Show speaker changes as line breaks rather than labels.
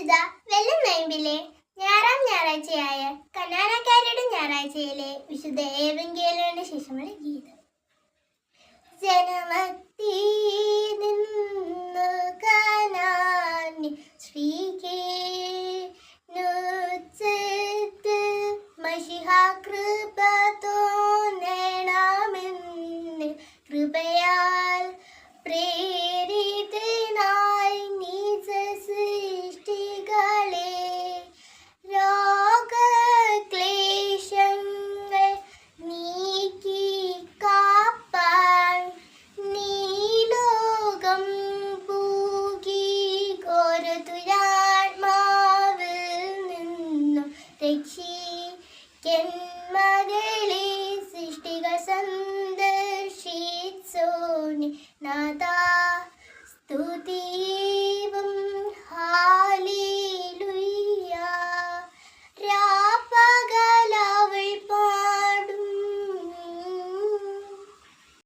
വിശുദ്ധ വെള്ളം നൈമ്പിലെ ഞായറാം ഞായറാഴ്ചയായ കനാനക്കാരുടെ ഞായറാഴ്ചയിലെ വിശുദ്ധ ഏവെങ്കിയലിന് ശേഷമുള്ള ഗീതം. ജനമത്തി നിന്നു കനാനി ശ്രീകേ നുച്ചത്ത് മഷിഹാ കൃപ രക്ഷിക്കൻ മകളെ സൃഷ്ടികൾ സന്ദർശിച്ചോനെ നാ